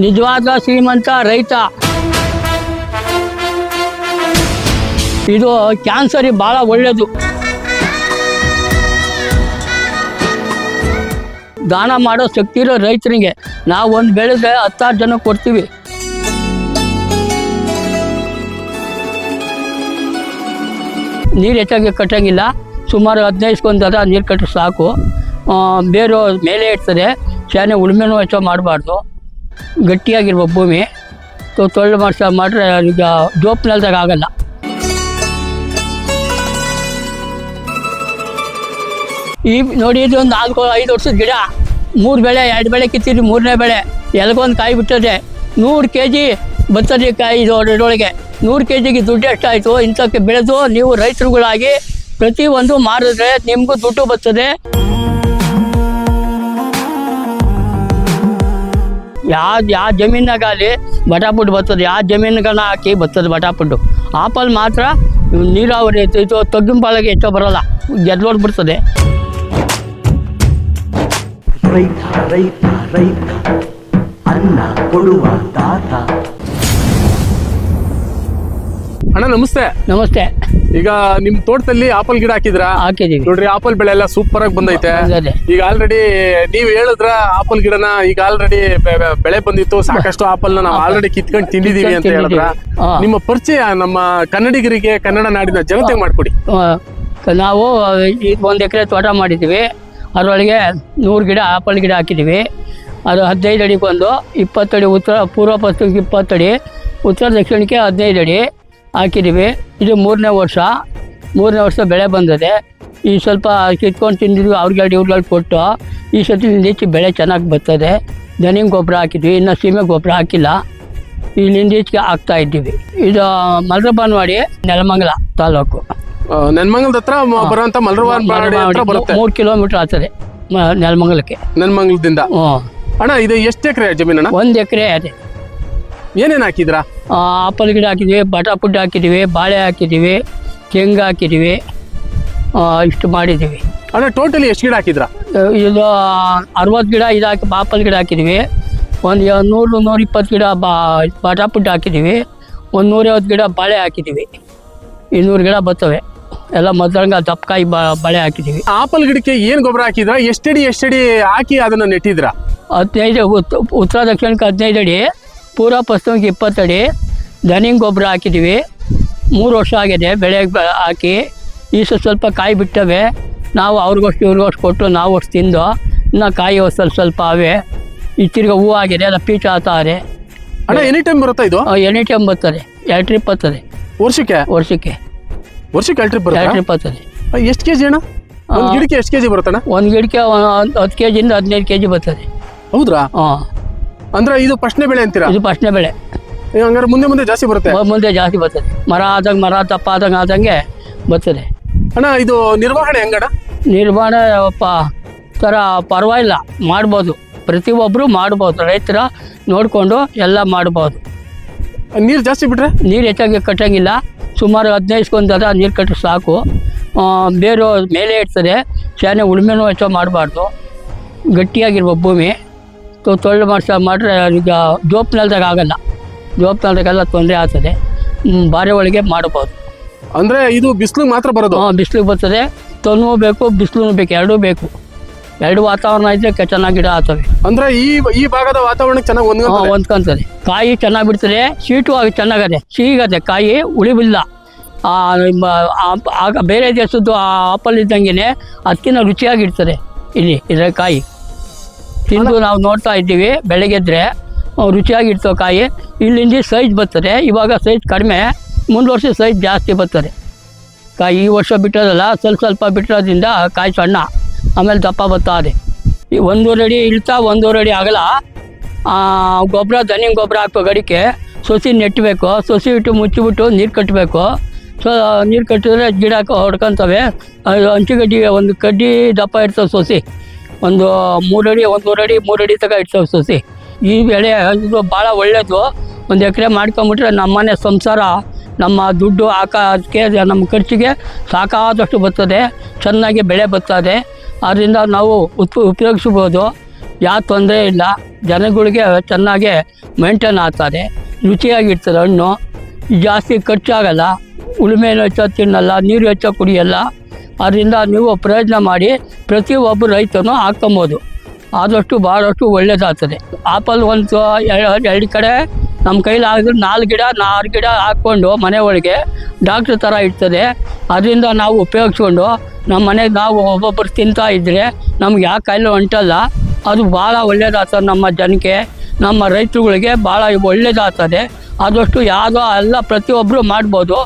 ನಿಜವಾದ ಶ್ರೀಮಂತ ರೈತ. ಇದು ಕ್ಯಾನ್ಸರ್ ಬಹಳ ಒಳ್ಳೆಯದು ದಾನ ಮಾಡೋ ಶಕ್ತಿ ಇರೋ ರೈತರಿಗೆ ನಾವು ಒಂದು ಬೆಳೆದ್ರೆ ಹತ್ತಾರು ಜನ ಕೊಡ್ತೀವಿ. ನೀರು ಹೆಚ್ಚಾಗಿ ಕಟ್ಟಂಗಿಲ್ಲ. ಸುಮಾರು ಹದಿನೈದು ಅದ, ನೀರು ಕಟ್ಟರೆ ಸಾಕು. ಬೇರು ಮೇಲೆ ಇರ್ತದೆ. ಶಾನೆ ಉಳುಮೆನೂ ಹೆಚ್ಚು ಮಾಡಬಾರ್ದು. ಗಟ್ಟಿಯಾಗಿರ್ಬೇಕು ಭೂಮಿ. ತೊಳ್ಳು ಮಾಡ್ಸ ಮಾಡ್ರೆ ಈಗ ಜೋಪ್ ನೆಲದಾಗ ಆಗಲ್ಲ. ಈ ನೋಡಿ ಇದು ಒಂದು ನಾಲ್ಕು ಐದು ವರ್ಷದ ಗಿಡ. ಮೂರು ಬೆಳೆ, ಎರಡು ಬೆಳೆ ಕಿತ್ತಿರಿ ಮೂರನೇ ಬೆಳೆ. ಎಲ್ಗೊಂದು ಕಾಯಿ ಬಿಟ್ಟದೆ. ನೂರು ಕೆ ಜಿ ಬರ್ತದೆ ಕಾಯಿ ಇದು ಇದ್ರೊಳಗೆ. ನೂರು ಕೆ ಜಿಗೆ ದುಡ್ಡು ಎಷ್ಟಾಯಿತು? ಇಂಥಕ್ಕೆ ಬೆಳೆದು ನೀವು ರೈತರುಗಳಾಗಿ ಪ್ರತಿಯೊಂದು ಮಾರಿದ್ರೆ ನಿಮಗೂ ದುಡ್ಡು ಬರ್ತದೆ. ಯಾವ ಯಾವ ಜಮೀನಾಗಲಿ ಬಟಾಪುಟ್ಟು ಬರ್ತದೆ ಯಾವ ಜಮೀನುಗಳನ್ನ ಹಾಕಿ ಬರ್ತದೆ ಬಟಾಪುಟ್ಟು ಆಪಲ್ ಮಾತ್ರ ನೀರಾವರಿ ಐತೆ ಇದು ತಗ್ಗಿನ ಪಾಲಾಗೆ ಹೆಚ್ಚು ಬರೋಲ್ಲ ಗೆದ್ದೋಡ್ ಬಿಡ್ತದೆ. ರೈತ ರೈತ ರೈತ ಅನ್ನ ಕೊಡುವ ದಾತ. ಅಣ್ಣ ನಮಸ್ತೆ. ನಮಸ್ತೆ. ಈಗ ನಿಮ್ ತೋಟದಲ್ಲಿ ಆಪಲ್ ಗಿಡ ಹಾಕಿದ್ರ? ಹಾಕಿದೀವಿ. ನೋಡ್ರಿ ಆಪಲ್ ಬೆಳೆ ಎಲ್ಲ ಸೂಪರ್ ಆಗಿ ಬಂದೈತೆ. ಬಂದದೆ. ಈಗ ಆಲ್ರೆಡಿ ನೀವ್ ಹೇಳಿದ್ರ ಆಪಲ್ ಗಿಡನ ಈಗ ಆಲ್ರೆಡಿ ಬೆಳೆ ಬಂದಿತ್ತು ಸಾಕಷ್ಟು ಆಪಲ್ ನಾವು ಆಲ್ರೆಡಿ ಕಿತ್ಕೊಂಡು ತಿಂದಿದೀವಿ ಅಂತ ಕಿತ್ಕೊಂಡ್ ಹೇಳಿದ್ರ? ತಿಂದಿದೀವಿ. ಹಾ. ನಿಮ್ಮ ಪರಿಚಯ ನಮ್ಮ ಕನ್ನಡಿಗರಿಗೆ ಕನ್ನಡ ನಾಡಿನ ಜನತೆ ಮಾಡ್ಕೊಡಿ. ಆ, ನಾವು ಒಂದು ಎಕರೆ ತೋಟ ಮಾಡಿದ್ದೀವಿ ಅದರೊಳಗೆ ನೂರು ಗಿಡ ಆಪಲ್ ಗಿಡ ಹಾಕಿದ್ದೀವಿ ಅದು ಹದಿನೈದು ಅಡಿಗೆ ಒಂದು ಇಪ್ಪತ್ತಡಿ ಉತ್ತರ ಪೂರ್ವ ಪಶ್ಚಿಮಕ್ಕೆ ಇಪ್ಪತ್ತಡಿ ಉತ್ತರ ದಕ್ಷಿಣಕ್ಕೆ ಹದಿನೈದು ಅಡಿ. ಹಾಕಿದ್ದೀವಿ ಇದು ಮೂರನೇ ವರ್ಷ. ಮೂರನೇ ವರ್ಷ ಬೆಳೆ ಬಂದಿದೆ. ಈ ಸ್ವಲ್ಪ ಕಿತ್ಕೊಂಡು ತಿಂದಿದ್ವಿ ಅವ್ರಿಗೆ ಇವ್ರುಗಳು ಕೊಟ್ಟು ಈ ಸತಿ ಹೆಚ್ಚು ಬೆಳೆ ಚೆನ್ನಾಗಿ ಬರ್ತದೆ. ದನಿಂಗ್ ಗೊಬ್ಬರ ಹಾಕಿದ್ವಿ. ಇನ್ನು ಸೀಮೆ ಗೊಬ್ಬರ ಹಾಕಿಲ್ಲ. ಈ ಈಚೆಗೆ ಹಾಕ್ತಾ ಇದ್ದೀವಿ. ಇದು ಮಲ್ರಬಾನ್ವಾಡಿ ನೆಲಮಂಗಲ ತಾಲೂಕು. ನೆಲಮಂಗಲದ ಹತ್ರ ಬರುವಂಥ ಬರುವಂತ ಬರುತ್ತೆ. ಮೂರು ಕಿಲೋಮೀಟರ್ ಆಗ್ತದೆ. ನೆಲಮಂಗಲಕ್ಕೆ. ನೆಲಮಂಗಲದಿಂದ. ಹ್ಞೂ ಅಣ್ಣ ಇದು ಎಷ್ಟು ಎಕರೆ ಜಮೀನಣ್ಣ? ಒಂದು ಎಕರೆ ಅದೇ. ಏನೇನು ಹಾಕಿದ್ರಾ? ಆಪಲ್ ಗಿಡ ಹಾಕಿದ್ವಿ ಬಟಾಪುಡ್ ಹಾಕಿದ್ದೀವಿ ಬಾಳೆ ಹಾಕಿದ್ದೀವಿ ತೆಂಗು ಹಾಕಿದ್ದೀವಿ ಇಷ್ಟು ಮಾಡಿದ್ದೀವಿ. ಅಂದರೆ ಟೋಟಲಿ ಎಷ್ಟು ಗಿಡ ಹಾಕಿದ್ರಾ? ಇದು ಅರವತ್ತು ಗಿಡ ಇದು ಹಾಕಿ ಬಾಪಲ್ ಗಿಡ ಹಾಕಿದ್ದೀವಿ ಒಂದು ನೂರು ನೂರಿಪ್ಪತ್ತು ಗಿಡ ಬಾ ಬಟಾಪುಡ್ಡು ಹಾಕಿದ್ದೀವಿ ಒಂದು ನೂರೈವತ್ತು ಗಿಡ ಬಾಳೆ ಹಾಕಿದ್ದೀವಿ ಇನ್ನೂರು ಗಿಡ ಬರ್ತವೆ. ಎಲ್ಲ ಮೊದಲಂಗ ದಪ್ಪಕಾಯಿ ಬಾ ಬಾಳೆ ಹಾಕಿದ್ದೀವಿ ಆಪಲ್ ಗಿಡಕ್ಕೆ ಏನು ಗೊಬ್ಬರ ಹಾಕಿದ್ರ? ಎಷ್ಟಡಿ ಎಷ್ಟಡಿ ಹಾಕಿ ಅದನ್ನು ನೆಟ್ಟಿದ್ರ? ಹದಿನೈದು ಉತ್- ಉತ್ತರ ದಕ್ಷಿಣಕ್ಕೆ ಹದಿನೈದು ಅಡಿ ಪೂರ್ವ ಪಶ್ಚಿಮಕ್ಕೆ ಇಪ್ಪತ್ತಡಿ ದನಿಂಗ್ ಗೊಬ್ಬರ ಹಾಕಿದ್ದೀವಿ ಮೂರು ವರ್ಷ ಆಗಿದೆ ಬೆಳೆ ಹಾಕಿ. ಈ ಸ್ವಲ್ಪ ಕಾಯಿ ಬಿಟ್ಟವೆ. ನಾವು ಅವ್ರಿಗೋಷ್ಟು ಇವ್ರಿಗೋಷ್ಟು ಕೊಟ್ಟು ನಾವು ಅಷ್ಟು ತಿಂದು ಇನ್ನು ಕಾಯಿ ಸ್ವಲ್ಪ ಸ್ವಲ್ಪ ಅವೆ ಈ ತಿರ್ಗಿ ಹೂವು ಆಗಿದೆ ಅದು ಪೀಚ ಆತಾರೆ ಅಣ್ಣ ಎನಿ ಟೈಮ್ ಬರುತ್ತಾ ಇದು? ಎನಿ ಟೈಮ್ ಬರ್ತದೆ. ಎರಡು ಟ್ರಿಪ್ ಬರ್ತದೆ. ವರ್ಷಕ್ಕೆ? ವರ್ಷಕ್ಕೆ. ವರ್ಷಕ್ಕೆ ಎರಡು ಟ್ರಿಪ್ ಎರಡು ಟ್ರಿಪ್ ಬರ್ತದೆ. ಎಷ್ಟು ಕೆ ಜಿ ಅಣ್ಣ? ಒಂದು. ಗಿಡಕ್ಕೆ ಎಷ್ಟು ಕೆಜಿ ಬರುತ್ತಣ್ಣ? ಒಂದು ಗಿಡಕ್ಕೆ ಒಂದು ಹತ್ತು ಕೆ ಜಿಯಿಂದ ಹದಿನೈದು ಕೆ ಜಿ ಬರ್ತದೆ. ಹೌದ್ರಾ? ಹಾಂ ಅಂದ್ರೆ ಇದು ಫಸ್ಟ್ನೇ ಬೆಳೆ ಅಂತೀರಾ? ಇದು ಫಸ್ಟ್ನೇ ಬೆಳೆ. ಹಂಗಾರೆ ಮುಂದೆ ಮುಂದೆ ಜಾಸ್ತಿ ಬರುತ್ತೆ? ಮ- ಮುಂದೆ ಜಾಸ್ತಿ ಬರುತ್ತೆ. ಮರ ಆದಂಗೆ ಮರ ದಪ್ಪ ಆದಂಗೆ ಆದಂಗೆ ಬರ್ತದೆ. ಅಣ್ಣ ಇದು ನಿರ್ವಹಣೆ ಹೆಂಗಣ ನಿರ್ವಹಣೆ ಪ ಥರ ಪರವಾಗಿಲ್ಲ. ಮಾಡ್ಬೋದು. ಪ್ರತಿಯೊಬ್ಬರು ಮಾಡ್ಬೋದು. ರೈತರ ನೋಡಿಕೊಂಡು ಎಲ್ಲ ಮಾಡ್ಬೋದು. ನೀರು ಜಾಸ್ತಿ ಬಿಟ್ರೆ? ನೀರು ಹೆಚ್ಚಾಗಿ ಕಟ್ಟಂಗಿಲ್ಲ. ಸುಮಾರು ಹದಿನೈದು ಅದ ನೀರು ಕಟ್ಟರೆ ಸಾಕು. ಬೇರೆ ಬೇರು ಮೇಲೆ ಇರ್ತದೆ ಶಾನೆ ಉಳುಮೆನೂ ಹೆಚ್ಚು ಮಾಡಬಾರ್ದು. ಗಟ್ಟಿಯಾಗಿರ್ಬೇಕು ಭೂಮಿ. ತೊಳ್ಳು ಮಾಡ್ಸ ಮಾಡಿದ್ರೆ ಈಗ ಜೋಪ್ ನೆಲದಾಗ ಆಗಲ್ಲ. ಜೋಪ್ ನೆಲದಾಗೆಲ್ಲ ತೊಂದರೆ ಆಗ್ತದೆ. ಬಾರಿ ಒಳಗೆ ಮಾಡ್ಬೋದು. ಅಂದರೆ ಇದು ಬಿಸಿಲು ಮಾತ್ರ ಬರೋದು? ಹಾಂ ಬಿಸಿಲು ಬರ್ತದೆ. ತನ್ನೂ ಬೇಕು ಬಿಸಿಲು ಬೇಕು ಎರಡೂ ಬೇಕು. ಎರಡು ವಾತಾವರಣ ಇದ್ದರೆ ಚೆನ್ನಾಗಿ ಗಿಡ ಆಗ್ತವೆ. ಅಂದರೆ ಈ ಈ ಭಾಗದ ವಾತಾವರಣ ಚೆನ್ನಾಗಿ ಹಾಂ ಹೊಂದ್ಕೊಂತದೆ ಕಾಯಿ ಚೆನ್ನಾಗಿ ಬಿಡ್ತದೆ ಶೀಟು ಆಗಿ ಚೆನ್ನಾಗದೆ ಸಿಹಿಗದೆ ಕಾಯಿ ಉಳಿಬಿಲ್ಲ ಆಗ ಬೇರೆ ದೇಶದ್ದು ಆ ಆಪಲ್ ಇದ್ದಂಗೆ ಅದಕ್ಕಿಂತ ರುಚಿಯಾಗಿರ್ತದೆ ಇಲ್ಲಿ ಇದರ ಕಾಯಿ. ತಿಂದು ನಾವು ನೋಡ್ತಾ ಇದ್ದೀವಿ ಬೆಳಗ್ಗೆದ್ರೆ ರುಚಿಯಾಗಿರ್ತವೆ ಕಾಯಿ. ಇಲ್ಲಿಂದ ಸೈಜ್ ಬರ್ತದೆ, ಇವಾಗ ಸೈಜ್ ಕಡಿಮೆ, ಮುಂದೆ ವರ್ಷ ಸೈಜ್ ಜಾಸ್ತಿ ಬರ್ತದೆ. ಕಾಯಿ ಈ ವರ್ಷ ಬಿಟ್ಟೋದಲ್ಲ ಸ್ವಲ್ಪ ಸ್ವಲ್ಪ ಬಿಟ್ಟಿರೋದ್ರಿಂದ ಕಾಯಿ ಸಣ್ಣ, ಆಮೇಲೆ ದಪ್ಪ ಬರ್ತದೆ ಈ ಒಂದೂವರೆ ಅಡಿ ಇಳ್ತಾ ಒಂದೂವರೆ ಅಡಿ ಆಗಲ್ಲ. ಗೊಬ್ಬರ ದನಿ ಗೊಬ್ಬರ ಹಾಕೋ ಗಡಿಕೆ, ಸೊಸಿ ನೆಟ್ಟಬೇಕು ಸೊಸಿ ಇಟ್ಟು ಮುಚ್ಚಿಬಿಟ್ಟು ನೀರು ಕಟ್ಟಬೇಕು ಸೊ, ನೀರು ಕಟ್ಟಿದ್ರೆ ಗಿಡ ಹೊಡ್ಕೊತವೆ. ಅದು ಒಂದು ಕಡ್ಡಿ ದಪ್ಪ ಇರ್ತವೆ ಸೊಸಿ. ಒಂದು ಮೂರಡಿ ಒಂದೂವರೆ ಅಡಿ ಮೂರಡಿ ತಗ ಇರ್ತವೆ ಸಸಿ. ಈ ಬೆಳೆ ಇದು ಭಾಳ ಒಳ್ಳೆಯದು ಒಂದು ಎಕರೆ ಮಾಡ್ಕೊಂಬಿಟ್ರೆ ನಮ್ಮನೆ ಸಂಸಾರ, ನಮ್ಮ ದುಡ್ಡು ಹಾಕೋದಕ್ಕೆ ನಮ್ಮ ಖರ್ಚಿಗೆ ಸಾಕಾದಷ್ಟು ಬರ್ತದೆ. ಚೆನ್ನಾಗಿ ಬೆಳೆ ಬರ್ತದೆ. ಅದರಿಂದ ನಾವು ಉತ್ ಉಪಯೋಗಿಸ್ಬೋದು. ಯಾವ ತೊಂದರೆ ಇಲ್ಲ. ಜನಗಳಿಗೆ ಚೆನ್ನಾಗಿ ಮೇಂಟೈನ್ ಆಗ್ತದೆ ರುಚಿಯಾಗಿರ್ತದೆ ಹಣ್ಣು. ಜಾಸ್ತಿ ಖರ್ಚಾಗಲ್ಲ. ಉಳುಮೆನೂ ಹೆಚ್ಚ ತಿನ್ನಲ್ಲ, ನೀರು ಹೆಚ್ಚ ಕುಡಿಯಲ್ಲ. ಅದರಿಂದ ನೀವು ಪ್ರಯತ್ನ ಮಾಡಿ ಪ್ರತಿಯೊಬ್ಬ ರೈತನು ಹಾಕ್ಕೊಬೋದು. ಆದಷ್ಟು ಭಾಳಷ್ಟು ಒಳ್ಳೇದಾಗ್ತದೆ. ಆಪಲ್ ಒಂದು ಎರಡು ಕಡೆ ನಮ್ಮ ಕೈಲಿ ಆಗಿದ್ರೆ ನಾಲ್ಕು ಗಿಡ, ನಾರು ಗಿಡ ಹಾಕ್ಕೊಂಡು ಮನೆ ಒಳಗೆ ಡಾಕ್ಟ್ರ್ ಥರ ಇರ್ತದೆ. ಅದರಿಂದ ನಾವು ಉಪಯೋಗಿಸ್ಕೊಂಡು ನಮ್ಮ ಮನೆಗೆ ನಾವು ಒಬ್ಬೊಬ್ಬರು ತಿಂತಾ ಇದ್ದರೆ ನಮ್ಗೆ ಯಾವ ಕಾಯಿಲೆ ಹೊಂಟಲ್ಲ, ಅದು ಭಾಳ ಒಳ್ಳೇದಾಗ್ತದೆ ನಮ್ಮ ಜನಕ್ಕೆ. ನಮ್ಮ ರೈತರುಗಳಿಗೆ ಭಾಳ ಒಳ್ಳೇದಾಗ್ತದೆ. ಆದಷ್ಟು ಯಾವುದೋ ಎಲ್ಲ ಪ್ರತಿಯೊಬ್ಬರು ಮಾಡ್ಬೋದು.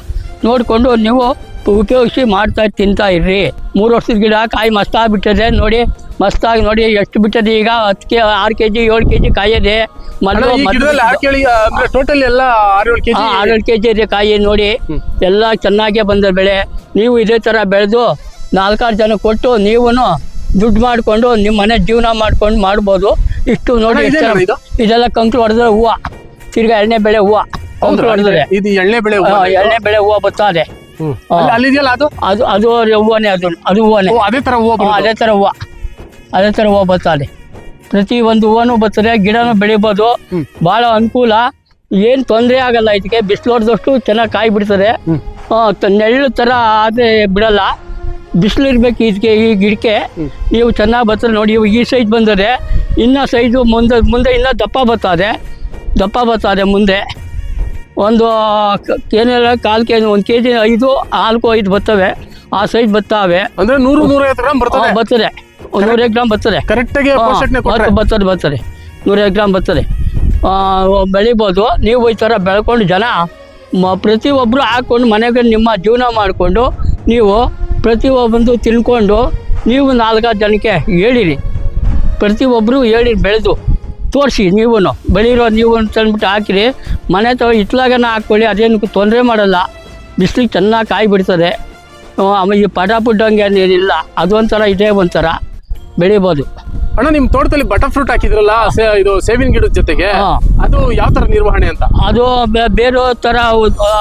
ನೋಡಿಕೊಂಡು ನೀವು ಉಪಯೋಗಿಸಿ ಮಾಡ್ತಾ ತಿಂತಾ ಇರ್ರಿ. ಮೂರು ವರ್ಷದ ಗಿಡ ಕಾಯಿ ಮಸ್ತಾಗಿ ಬಿಟ್ಟಿದೆ ನೋಡಿ. ಮಸ್ತಾಗಿ ನೋಡಿ ಎಷ್ಟು ಬಿಟ್ಟದೆ ಈಗ. ಹತ್ತು ಕೆ ಆರು ಕೆ ಜಿ ಏಳು ಕೆ ಜಿ ಕಾಯಿದೆ ಮೊದಲು ಟೋಟಲ್ ಎಲ್ಲ ಆರೇಳು ಕೆ ಜಿ ಇದೆ ಕಾಯಿ ನೋಡಿ. ಎಲ್ಲ ಚೆನ್ನಾಗೆ ಬಂದ ಬೆಳೆ. ನೀವು ಇದೇ ತರ ಬೆಳೆದು ನಾಲ್ಕಾರು ಜನ ಕೊಟ್ಟು ನೀವು ದುಡ್ಡು ಮಾಡಿಕೊಂಡು ನಿಮ್ಮ ಮನೆ ಜೀವನ ಮಾಡ್ಕೊಂಡು ಮಾಡ್ಬೋದು. ಇಷ್ಟು ನೋಡಿ? ಇದೆಲ್ಲ ಕಂಕ್ಲು ಹೊಡೆದ್ರೆ ಹೂವು. ತಿರ್ಗಾ ಎಣ್ಣೆ ಬೆಳೆ ಹೂವು. ಕಂಕ್ಲು ಹೊಡೆದ್ರೆ ಇದು ಎಣ್ಣೆ ಬೆಳೆ ಎಣ್ಣೆ ಬೆಳೆ ಹೂವು ಬರ್ತದೆ. ಅಲ್ಲಿ- ಅಲ್ಲಿದೆಯಲ್ಲ ಅದು? ಅದು ಅದು ಹೂವನೇ ಅದು ಅದು ಹೂವನೇ. ಓ, ಅದೇ ತರ ಹೂವು ಬರೋದು. ಅದೇ ಥರ ಹೂವು. ಅದೇ ಥರ ಹೂವು ಬರ್ತದೆ ಪ್ರತಿ ಒಂದು ಹೂವನು ಬರ್ತದೆ ಗಿಡನೂ ಬೆಳಿಬೋದು. ಹ್ಮ್. ಭಾಳ ಅನುಕೂಲ. ಏನು ತೊಂದರೆ ಆಗಲ್ಲ ಇದಕ್ಕೆ. ಬಿಸಿಲು ಹೊಡೆದಷ್ಟು ಚೆನ್ನಾಗಿ ಕಾಯಿ ಬಿಡ್ತದೆ. ಹ್ಮ್. ಆ, ತ- ನೆರಳು ಥರ ಆದರೆ ಬಿಡಲ್ಲ. ಬಿಸಿಲು ಇರಬೇಕು ಇದಕ್ಕೆ ಈ ಗಿಡಕ್ಕೆ. ಹ್ಮ್. ನೀವು ಚೆನ್ನಾಗಿ ಬರ್ತದೆ ನೋಡಿ. ಇವು ಈ ಸೈಜ್ ಬಂದರೆ ಇನ್ನೂ ಸೈಜು ಮುಂದೆ ಮುಂದೆ ಇನ್ನೂ ದಪ್ಪ ಬರ್ತದೆ. ದಪ್ಪ ಬರ್ತದೆ ಮುಂದೆ. ಒಂದು ಏನಿಲ್ಲ ಕಾಲು ಕೆ ಜಿ ಒಂದು ಕೆ ಜಿ ಐದು ನಾಲ್ಕು ಐದು ಬರ್ತವೆ. ಆ ಸೈಜ್ ಬರ್ತಾವೆ ಅಂದ್ರೆ ನೂರು ನೂರೈವತ್ತು ಗ್ರಾಮ್ ಬರ್ತದೆ? ಬರ್ತದೆ. ಒಂದು ನೂರೈದು ಗ್ರಾಮ್ ಬರ್ತದೆ. ಕರೆಕ್ಟಾಗಿ ಬರ್ತದೆ ಬರ್ತದೆ ಬರ್ತದೆ. ಗ್ರಾಮ್ ಬರ್ತದೆ. ಬೆಳಿಬೋದು. ನೀವು ಈ ಥರ ಬೆಳ್ಕೊಂಡು ಜನ ಮ ಪ್ರತಿಯೊಬ್ಬರು ಹಾಕ್ಕೊಂಡು ಮನೆಗೆ ನಿಮ್ಮ ಜೀವನ ಮಾಡಿಕೊಂಡು ನೀವು ಪ್ರತಿಯೊಬ್ಬಂದು ತಿನ್ಕೊಂಡು ನೀವು ನಾಲ್ಕಾರು ಜನಕ್ಕೆ ಹೇಳಿರಿ. ಪ್ರತಿಯೊಬ್ಬರು ಹೇಳಿ ಬೆಳೆದು. ತೋರಿಸಿ ನೀವೂ ಬೆಳೀರೋ ನೀವು ತಂದ್ಬಿಟ್ಟು ಹಾಕಿರಿ. ಮನೆ ತಗೋ ಇತ್ಲಾಗನ ಹಾಕ್ಕೊಳ್ಳಿ ಅದೇನು ತೊಂದರೆ ಮಾಡಲ್ಲ. ಬಿಸಿಲಿಗೆ ಚೆನ್ನಾಗಿ ಕಾಯಿ ಬಿಡ್ತದೆ ಆಮೇಲೆ ಈ ಪಟ ಪುಟ್ಟಂಗೆ ಏನಿಲ್ಲ. ಅದೊಂಥರ ಇದೇ ಒಂಥರ. ಬೆಳಿಬೋದು. ಅಣ್ಣ ನಿಮ್ಮ ತೋಟದಲ್ಲಿ ಬಟರ್ ಫ್ರೂಟ್ ಹಾಕಿದ್ರಲ್ಲ ಇದು ಸೇವಿನ ಗಿಡದ ಜೊತೆಗೆ? ಅದು ಯಾವ ಥರ ನಿರ್ವಹಣೆ ಅಂತ? ಅದು ಬೇರೆ ಥರ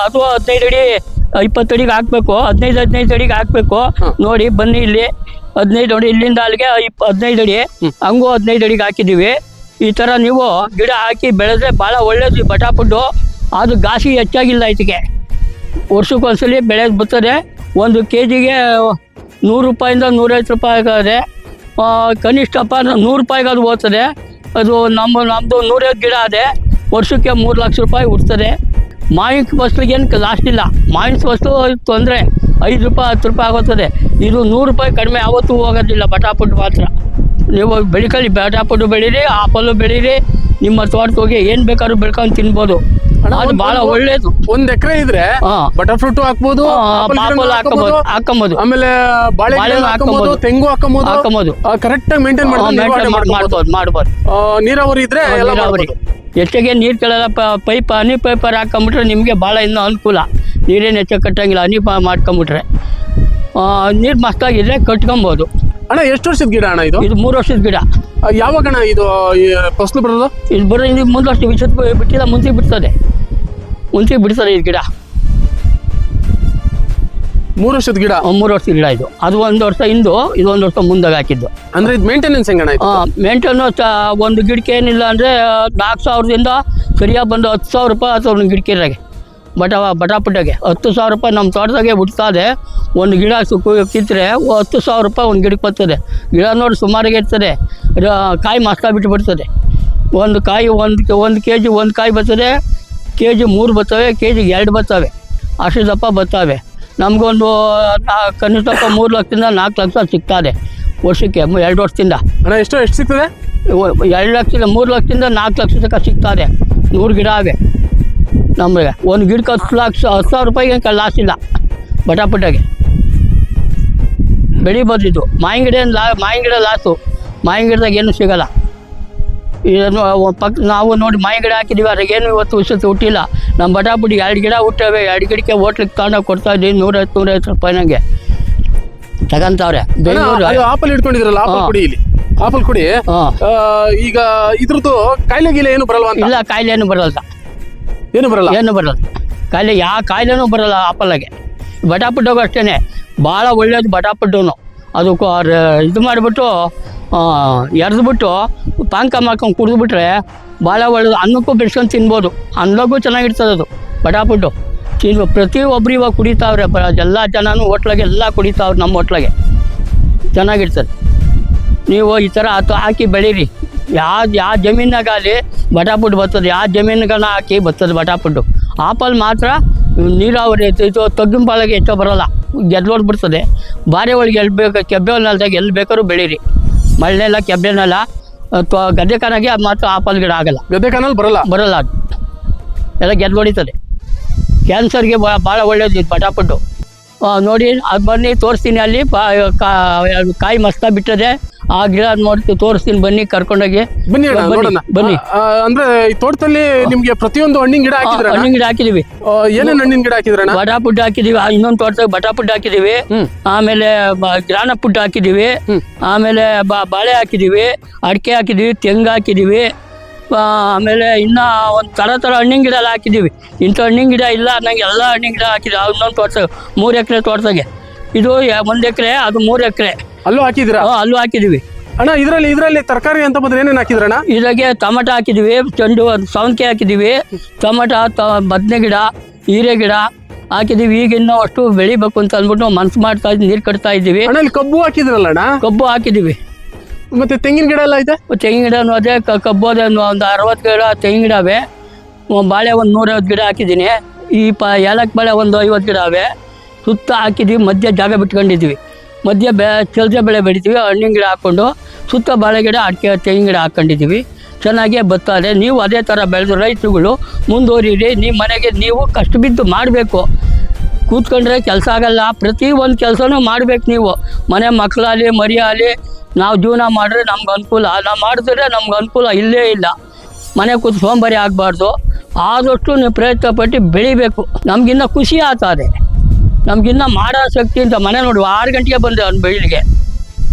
ಅದು ಹದಿನೈದು ಅಡಿ ಇಪ್ಪತ್ತು ಅಡಿಗೆ ಹಾಕಬೇಕು. ಹದಿನೈದು ಹದಿನೈದು ಅಡಿಗೆ ಹಾಕಬೇಕು. ನೋಡಿ ಬನ್ನಿ ಇಲ್ಲಿ. ಹದಿನೈದು ಅಡಿ ಇಲ್ಲಿಂದ ಅಲ್ಲಿಗೆ ಇಪ್ ಹದಿನೈದು ಅಡಿ. ಹಂಗೂ ಹದಿನೈದು ಅಡಿಗೆ ಹಾಕಿದ್ದೀವಿ. ಈ ಥರ ನೀವು ಗಿಡ ಹಾಕಿ ಬೆಳೆದ್ರೆ ಭಾಳ ಒಳ್ಳೇದು ಈ ಅದು ಗಾಸಿ ಹೆಚ್ಚಾಗಿಲ್ಲ ಇದಕ್ಕೆ. ವರ್ಷಕ್ಕೊಂದ್ಸಲಿ ಬೆಳೆ ಬರ್ತದೆ. ಒಂದು ಕೆ ಜಿಗೆ ನೂರು ರೂಪಾಯಿಂದ ನೂರೈವತ್ತು ರೂಪಾಯಿ ಆಗದೆ ಕನಿಷ್ಠಪ್ಪ ನೂರು ರೂಪಾಯಿಗೆ ಅದು ಹೋಗ್ತದೆ ಅದು ನಮ್ಮ ನಮ್ಮದು ನೂರೈವತ್ತು ಗಿಡ ಇದೆ ವರ್ಷಕ್ಕೆ ಮೂರು ಲಕ್ಷ ರೂಪಾಯಿ ಉಡ್ತದೆ. ಮಾವಿನ ಫಸ್ಲಿಗೇನು ಲಾಸ್ಟ್ ಇಲ್ಲ. ಮಾವಿನ ಫಸ್ಲು ತೊಂದರೆ ಐದು ರೂಪಾಯಿ, ಹತ್ತು ರೂಪಾಯಿ ಆಗುತ್ತದೆ. ಇದು ನೂರು ರೂಪಾಯಿ ಕಡಿಮೆ ಯಾವತ್ತೂ ಹೋಗೋದಿಲ್ಲ ಬಟಾಪುಟ್ ಮಾತ್ರ. ನೀವು ಬೆಳಿಕೊಳ್ಳಿ ಬಟಾಪುಟ್ಟು ಬೆಳೀರಿ ಆಪಲ್ಲು ಬೆಳೀರಿ ನಿಮ್ಮ ತೋಟಕ್ಕೆ ಏನು ಬೇಕಾದ್ರೂ ಬೆಳ್ಕೊಂಡು ತಿನ್ಬೋದು. ಅದು ಬಹಳ ಒಳ್ಳೇದು. ಒಂದ್ ಎಕರೆ ಇದ್ರೆ. ಬಟರ್ ಫ್ರೂಟ್ ಹಾಕ್ಬೋದು ಆಪಲ್ ಹಾಕಬಹುದು ಆಮೇಲೆ ಬಾಳೆ ಹಾಕಬಹುದು. ತೆಂಗು ಹಾಕಬಹುದು ಹಾಕಬಹುದು ಕರೆಕ್ಟ್ ಆಗಿ ಮೇಂಟೈನ್ ಮಾಡ್ಬೋದು. ಮಾಡ್ಬೋದು ನೀರಾವರಿ ಇದ್ರೆ ನೀರಾವರಿ. ಹೆಚ್ಚಿಗೆ ನೀರು ಕೆಳಗೆ ಪೈಪ್ ಹನಿ ಪೈಪರ್ ಹಾಕೊಂಬಿಟ್ರೆ ನಿಮಗೆ ಭಾಳ ಇನ್ನೂ ಅನುಕೂಲ. ನೀರೇನು ಹೆಚ್ಚಾಗಿ ಕಟ್ಟಂಗಿಲ್ಲ ಹನಿ ಮಾಡ್ಕೊಂಬಿಟ್ರೆ. ನೀರು ಮಸ್ತಾಗಿದ್ರೆ ಕಟ್ಕೊಬೋದು. ಅಣ್ಣ ಎಷ್ಟು ವರ್ಷದ ಗಿಡ ಅಣ್ಣ ಇದು? ಇದು ಮೂರು ವರ್ಷದ ಗಿಡ. ಯಾವಾಗ ಅಣ್ಣ ಇದು ಫಸ್ಲು ಬರೋದು? ಇದು ಬರೋ ಇದು ಮುಂದೆ ವರ್ಷ ವಿಷದ ಬಿಟ್ಟಿಲ್ಲ ಮುಂಚೆ ಬಿಡ್ತದೆ. ಮುಂಚೆ ಬಿಡ್ತದೆ ಇದು ಗಿಡ. ಮೂರು ವರ್ಷದ ಗಿಡ? ಮೂರು ವರ್ಷದ ಗಿಡ ಇದು. ಅದು ಒಂದು ವರ್ಷ ಹಿಂದು ಇದು ಒಂದು ವರ್ಷ ಮುಂದೆ ಹಾಕಿದ್ದು. ಅಂದ್ರೆ ಇದು ಮೇಂಟೆನೆನ್ಸ್ ಹೆಂಗಣ ಮೇಂಟೆನೆನ್ಸ್ ಮೇಂಟೇನು ಒಂದು ಗಿಡಕ್ಕೆ ಏನಿಲ್ಲ ಅಂದರೆ ನಾಲ್ಕು ಸಾವಿರದಿಂದ ಸರಿಯಾಗಿ ಬಂದು ಹತ್ತು ಸಾವಿರ ರೂಪಾಯಿ ಅಥವಾ ಒಂದು ಗಿಡಕೆರಾಗೆ ಬಟ ಬಟಾಪುಟಗೆ ಹತ್ತು ಸಾವಿರ ರೂಪಾಯಿ ನಮ್ಮ ತೋಟದಾಗೆ ಬಿಡ್ತದೆ ಒಂದು ಗಿಡ ಸುಕ್ಕು ಕಿತ್ತರೆ ಹತ್ತು ಸಾವಿರ ರೂಪಾಯಿ ಒಂದು ಗಿಡಕ್ಕೆ ಬರ್ತದೆ. ಗಿಡ ನೋಡಿ ಸುಮಾರಿಗೆ ಇರ್ತದೆ. ಕಾಯಿ ಮಸ್ತ ಬಿಟ್ಟು ಬಿಡ್ತದೆ ಒಂದು ಕಾಯಿ ಒಂದು ಒಂದು ಕೆ ಜಿ ಒಂದು ಕಾಯಿ ಬರ್ತದೆ. ಕೆ ಜಿ ಮೂರು ಬರ್ತವೆ ಕೆ ಜಿಗೆ ಎರಡು ಬರ್ತವೆ. ಅಷ್ಟು ದಪ್ಪ ಬರ್ತವೆ. ನಮಗೊಂದು ಕನಿಷ್ಠ ಮೂರು ಲಕ್ಷದಿಂದ ನಾಲ್ಕು ಲಕ್ಷ ಸಿಗ್ತದೆ ವರ್ಷಕ್ಕೆ ಎರಡು ವರ್ಷದಿಂದ. ಅಣ್ಣ ಎಷ್ಟು ಎಷ್ಟು ಸಿಗ್ತದೆ? ಎರಡು ಲಕ್ಷದಿಂದ ಮೂರು ಲಕ್ಷದಿಂದ ನಾಲ್ಕು ಲಕ್ಷ ತನಕ ಸಿಗ್ತದೆ ನೂರು ಗಿಡ ಅವೆ ನಮಗೆ. ಒಂದು ಗಿಡಕ್ಕೆ ಹತ್ತು ಲಕ್ಷ ಹತ್ತು ಸಾವಿರ ರೂಪಾಯಿಗೆ ಲಾಸ್ ಇಲ್ಲ. ಬಟಾಪುಟ್ಟಗೆ ಬೆಳೆ ಬರ್ತಿತ್ತು ಮಾವಿನ ಗಿಡ ಏನ್ ಲಾ ಮಾವಿನ ಗಿಡ ಲಾಸು ಮಾವಿನ ಗಿಡದಾಗ ಏನು ಸಿಗಲ್ಲ. ಇದನ್ನು ಪಕ್ಕ ನಾವು ನೋಡಿ ಮಾವಿನ ಗಿಡ ಹಾಕಿದ್ದೀವಿ ಅದ್ರಾಗ ಏನು ಇವತ್ತು ವಿಷತ್ತು ಹುಟ್ಟಿಲ್ಲ. ನಮ್ಮ ಬಟಾಪುಟ್ಟಿ ಎರಡು ಗಿಡ ಹುಟ್ಟವೆ. ಎರಡು ಗಿಡಕ್ಕೆ ಹೋಟ್ಲಿಗೆ ತಗೊಂಡೋಗಿ ಕೊಡ್ತಾ ಇದ್ದೀನಿ. ನೂರೈವತ್ತು ನೂರೈವತ್ತು ರೂಪಾಯಿನಂಗೆ ತಗೊಂತವ್ರೆ. ಅಣ್ಣ, ಬೆಂಗಳೂರು ಆಪಲ್ ಇಟ್ಕೊಂಡಿದ್ರಲ್ಲ ಇಲ್ಲಿ. ಆಪಲ್ ಕುಡಿ. ಈಗ ಇದ್ರದ್ದು ಕಾಯಿಲೆ ಗೀಲೆ ಏನು ಬರಲ್ವಾ ಇಲ್ಲ ಕಾಯಿಲೆ ಏನು ಬರಲ್ಲ. ಏನು ಬರಲ್ಲ. ಏನು ಬರಲ್ಲ. ಕಾಯಿಲೆ ಯಾವ ಕಾಯಿಲೆನೂ ಬರಲ್ಲ ಆಪಲ್ಲಾಗೆ. ಬಟಾಪುಟ್ಟೋಗು ಅಷ್ಟೇ ಭಾಳ ಒಳ್ಳೇದು ಬಟಾಪುಡ್ಡೂ ಅದು ಇದು ಮಾಡಿಬಿಟ್ಟು ಎರೆದ್ಬಿಟ್ಟು ಪಾನಕ ಮಾಡ್ಕೊಂಡು ಕುಡಿದ್ಬಿಟ್ರೆ ಭಾಳ ಒಳ್ಳೇದು. ಅನ್ನಕ್ಕೂ ಬೆಳ್ಸ್ಕೊಂಡು ತಿನ್ಬೋದು. ಅನ್ನಕ್ಕೂ ಚೆನ್ನಾಗಿರ್ತದೆ ಅದು, ಬಟಾಪುಡ್ಡು. ತಿನ್ನು ಪ್ರತಿಯೊಬ್ಬರು ಇವಾಗ ಕುಡಿತಾವ್ರೆ ಎಲ್ಲ ಜನನೂ ಹೋಟ್ಲಾಗೆ ಎಲ್ಲ ಕುಡಿತಾವ್ರೆ ನಮ್ಮ ಹೋಟ್ಲಾಗೆ. ಚೆನ್ನಾಗಿರ್ತದೆ. ನೀವು ಈ ಥರ ಅದು ಹಾಕಿ ಬೆಳೀರಿ. ಯಾವ ಯಾವ ಜಮೀನಾಗಲಿ ಬಟಾಪುಟ್ಟು ಬರ್ತದೆ ಯಾವ ಜಮೀನುಗಳನ್ನ ಹಾಕಿ ಬರ್ತದೆ ಬಟಾಪುಟ್ಟು ಆಪಲ್ ಮಾತ್ರ ನೀರಾವರಿ ಇದು ತಗ್ಗಿನ ಪಾಲಾಗೆ ಹೆಚ್ಚೋ ಬರೋಲ್ಲ ಗೆದ್ದೋಡ್ ಬಿಡ್ತದೆ. ಬಾರಿ ಒಳಗೆ ಎಲ್ಲಿ ಬೇಕು ಕೆಬ್ಬೆ ನೆಲದಾಗ ಎಲ್ಲಿ ಬೇಕಾದ್ರೂ ಬೆಳೀರಿ. ಮಳೆ ನೆಲ ಕೆಬ್ಬೆ ನೆಲ ಅಥವಾ ಗದ್ದೆ ಕಾನಾಗೆ ಮಾತ್ರ ಆಪಲ್ ಗಿಡ ಆಗಲ್ಲ. ಗದ್ದೆ ಕಾನಲ್ಲಿ ಬರಲ್ಲ? ಬರಲ್ಲ ಅದು. ಎಲ್ಲ ಗೆದ್ದು ಹೊಡಿತದೆ. ಕ್ಯಾನ್ಸರ್ಗೆ ಭಾಳ ಭಾಳ ಒಳ್ಳೇದು ಇದು ನೋಡಿ ಅದು ಬನ್ನಿ ತೋರಿಸ್ತೀನಿ ಅಲ್ಲಿ ಕಾಯಿ ಮಸ್ತ ಬಿಟ್ಟದೆ. ಆ ಗಿಡ ನೋಡ್ತೀವಿ ತೋರಿಸ್ತೀನಿ ಬನ್ನಿ ಕರ್ಕೊಂಡೋಗಿ. ಬನ್ನಿ ಅಣ್ಣ ಬನ್ನಿ, ನೋಡೋಣ. ಬನ್ನಿ. ಆ, ಅಂದ್ರೆ ಈ ತೋಟದಲ್ಲಿ ನಿಮ್ಗೆ ಪ್ರತಿಯೊಂದು ಹಣ್ಣಿನ ಗಿಡ ಹಾಕಿದ್ರ ಹಣ್ಣಿನ ಗಿಡ ಹಾಕಿದೀವಿ. ಏನೇನ್ ಹಣ್ಣಿನ ಗಿಡ ಹಾಕಿದ್ರಣ್ಣ? ಬಟಾ ಪುಡ್ಡು ಹಾಕಿದೀವಿ ಆ, ಇನ್ನೊಂದು ತೋಟದಾಗ ಬಟಾ ಪುಡ್ಡು ಹಾಕಿದೀವಿ. ಹ್ಮ್. ಆಮೇಲೆ ಬ- ಗ್ರಾನ ಪುಡ್ಡು ಹಾಕಿದೀವಿ. ಆಮೇಲೆ ಬ- ಬಾಳೆ ಹಾಕಿದೀವಿ ಅಡಿಕೆ ಹಾಕಿದೀವಿ ತೆಂಗು ಹಾಕಿದೀವಿ. ಆ, ಆಮೇಲೆ ಇನ್ನ ಒಂದು ತರ ತರ ಹಣ್ಣಿನ ಗಿಡ ಎಲ್ಲ ಹಾಕಿದೀವಿ. ಇಂಥ ಹಣ್ಣಿನ ಗಿಡ ಇಲ್ಲ ನಂಗೆ ಎಲ್ಲ ಹಣ್ಣಿನ ಗಿಡ ಹಾಕಿದ್ವಿ ಇನ್ನೊಂದು ತೋಟದಾಗ ಮೂರು ಎಕರೆ ತೋಟದಾಗೆ. ಇದು ಯ- ಒಂದು ಎಕರೆ ಅದು ಮೂರು ಎಕರೆ. ಅಲ್ಲೂ ಹಾಕಿದ್ರ ಅಲ್ಲೂ ಹಾಕಿದೀವಿ ಅಣ್ಣ ಇದರಲ್ಲಿ ಇದರಲ್ಲಿ ತರಕಾರಿ ಅಂತ ಬಂದ್ರೆ ಏನೇನು ಹಾಕಿದ್ರಣ್ಣ? ಇದಕ್ಕೆ ಟೊಮಟ ಹಾಕಿದೀವಿ ಚೆಂಡು ಸೌನ್ಕಾಯಿ ಹಾಕಿದೀವಿ ಟೊಮಟ ತ ಬದನೆ ಗಿಡ ಹೀರೆ ಗಿಡ ಹಾಕಿದೀವಿ ಈಗ ಇನ್ನೂ ಅಷ್ಟು ಬೆಳಿಬೇಕು ಅಂತ ಅಂದ್ಬಿಟ್ಟು ಮನ್ಸು ಮಾಡ್ತಾ ಇದ್ದೀವಿ ನೀರು ಕಟ್ತಾ ಇದ್ದೀವಿ. ಅಣ್ಣ ಇಲ್ಲಿ ಕಬ್ಬು ಹಾಕಿದ್ರಲ್ಲ ಅಣ್ಣ ಕಬ್ಬು ಹಾಕಿದೀವಿ ಮತ್ತೆ ತೆಂಗಿನ ಗಿಡ ಎಲ್ಲ ಇದೆ ತೆಂಗಿನ ಗಿಡನೂ ಅದೇ ಕ- ಕಬ್ಬು ಅದೇ ಒಂದು ಒಂದು ಅರವತ್ತು ಗಿಡ ತೆಂಗಿನ ಗಿಡ ಅವೆ. ಒಂದ್ ಬಾಳೆ ಒಂದು ನೂರೈವತ್ತು ಗಿಡ ಹಾಕಿದ್ದೀನಿ. ಈ ಪ ಏಲಕ್ಕಿ ಬಾಳೆ ಒಂದು ಐವತ್ತು ಗಿಡ ಅವೆ. ಸುತ್ತ ಹಾಕಿದ್ವಿ ಮಧ್ಯ ಜಾಗ ಬಿಟ್ಕೊಂಡಿದ್ವಿ ಮಧ್ಯ ಬೆ ಚಲ್ಜ ಬೆಳೆ ಬೆಳಿತೀವಿ, ಹಣ್ಣಿನ ಗಿಡ ಹಾಕ್ಕೊಂಡು ಸುತ್ತ ಬಾಳೆ ಗಿಡ, ಅಡಿಕೆ, ತೆಂಗಿನ ಗಿಡ ಹಾಕ್ಕೊಂಡಿದ್ದೀವಿ ಚೆನ್ನಾಗೇ ಬತ್ತಾರೆ ನೀವು ಅದೇ ಥರ ಬೆಳೆದು ರೈತರುಗಳು ಮುಂದುವರಿಯಿರಿ ನಿಮ್ಮ ಮನೆಗೆ ನೀವು ಕಷ್ಟ ಬಿದ್ದು ಮಾಡಬೇಕು. ಕೂತ್ಕೊಂಡ್ರೆ ಕೆಲಸ ಆಗಲ್ಲ. ಪ್ರತಿ ಒಂದು ಕೆಲಸನೂ ಮಾಡಬೇಕು ನೀವು. ಮನೆ ಮಕ್ಕಳಾಗಲಿ, ಮರಿಯಾಗಲಿ, ನಾವು ಜೀವನ ಮಾಡಿದ್ರೆ ನಮ್ಗೆ ಅನುಕೂಲ. ನಾವು ಮಾಡಿದ್ರೆ ನಮ್ಗೆ ಅನುಕೂಲ ಇಲ್ಲೇ ಇಲ್ಲ. ಮನೆ ಕೂತು ಸೋಂಬಾರಿ ಆಗಬಾರ್ದು. ಆದಷ್ಟು ನೀವು ಪ್ರಯತ್ನ ಪಟ್ಟು ಬೆಳಿಬೇಕು. ನಮಗಿನ್ನ ಖುಷಿ ಆಗ್ತದೆ ನಮಗಿನ್ನ ಮಾಡೋ ಶಕ್ತಿ ಅಂತ ಮನೆ ನೋಡಿ, ಆರು ಗಂಟೆಗೆ ಬಂದೆ ಅವ್ನ ಬೆಳಿಗ್ಗೆ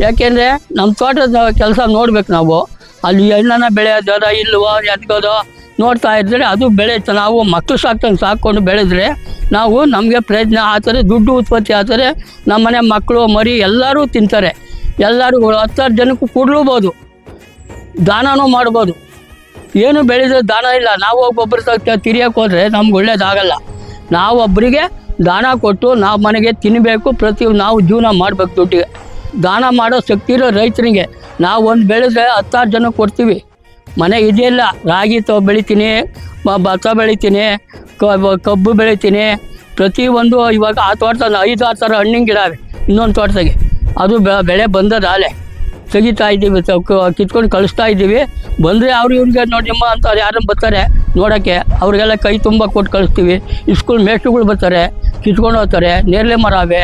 ಯಾಕೆಂದರೆ ನಮ್ಮ ತೋಟದ ಕೆಲಸ ನೋಡ್ಬೇಕು ನಾವು. ಅಲ್ಲಿ ಎಣ್ಣನ ಬೆಳೆಯೋದೋ, ಇಲ್ವೋ ಎತ್ಕೋದೋ ನೋಡ್ತಾ ಇದ್ದರೆ ಅದು ಬೆಳೆಯುತ್ತೆ. ನಾವು ಮಕ್ಕಳು ಸಾಕ್ತಂಗೆ ಸಾಕ್ಕೊಂಡು ಬೆಳೆದ್ರೆ ನಾವು ನಮಗೆ ಪ್ರಯತ್ನ. ಆತರೆ ದುಡ್ಡು ಉತ್ಪತ್ತಿ ಆತರೆ ನಮ್ಮ ಮನೆ ಮಕ್ಕಳು, ಮರಿ ಎಲ್ಲರೂ ತಿಂತಾರೆ. ಎಲ್ಲರೂ ಹತ್ತಾರು ಜನಕ್ಕೂ ಕೊಡ್ಲೂಬೋದು. ದಾನನೂ ಮಾಡ್ಬೋದು. ಏನು ಬೆಳೆದ್ರೆ ದಾನ ಇಲ್ಲ. ನಾವು ಒಬ್ಬೊಬ್ಬರು ತಕ್ಕ ತಿರಿಯಕ್ಕೆ ಹೋದರೆ ನಮ್ಗೆ ಒಳ್ಳೇದಾಗಲ್ಲ. ನಾವು ಒಬ್ಬರಿಗೆ ದಾನ ಕೊಟ್ಟು ನಾವು ಮನೆಗೆ ತಿನ್ನಬೇಕು ಪ್ರತಿ ನಾವು ಜೀವನ ಮಾಡಬೇಕು ದುಡ್ಡಿಗೆ. ದಾನ ಮಾಡೋ ಶಕ್ತಿ ಇರೋ ರೈತರಿಗೆ ನಾವು ಒಂದು ಬೆಳೆದ್ರೆ ಹತ್ತಾರು ಜನ ಕೊಡ್ತೀವಿ. ಮನೆ ಇದೆಯಲ್ಲ ರಾಗಿ ತ ಬೆಳಿತೀನಿ ಭತ್ತ ಬೆಳಿತೀನಿ, ಕಬ್ಬು ಬೆಳಿತೀನಿ. ಪ್ರತಿಯೊಂದು ಇವಾಗ ಆ ಐದು ಆರು ಥರ ಹಣ್ಣಿನ ಗಿಡ ಇನ್ನೊಂದು ತೋಟದಾಗೆ. ಅದು ಬೆಳೆ ಬಂದದ ಆಲೆ ತೆಗಿತಾ ಇದ್ದೀವಿ ಕಿತ್ಕೊಂಡು ಕಳಿಸ್ತಾ ಇದ್ದೀವಿ. ಬಂದರೆ ಅವ್ರು ಇವ್ರಿಗೆ ನೋಡಿಮ್ಮ ಅಂತ ಯಾರನ್ನು ಬರ್ತಾರೆ ನೋಡೋಕ್ಕೆ, ಅವ್ರಿಗೆಲ್ಲ ಕೈ ತುಂಬ ಕೊಟ್ಟು ಕಳಿಸ್ತೀವಿ. ಇಸ್ಕೂಲ್ ಮೇಷ್ಟ್ರುಗಳು ಬರ್ತಾರೆ, ಕಿತ್ಕೊಂಡು ಹೋಗ್ತಾರೆ, ನೇರಳೆ ಮರ ಅವೆ.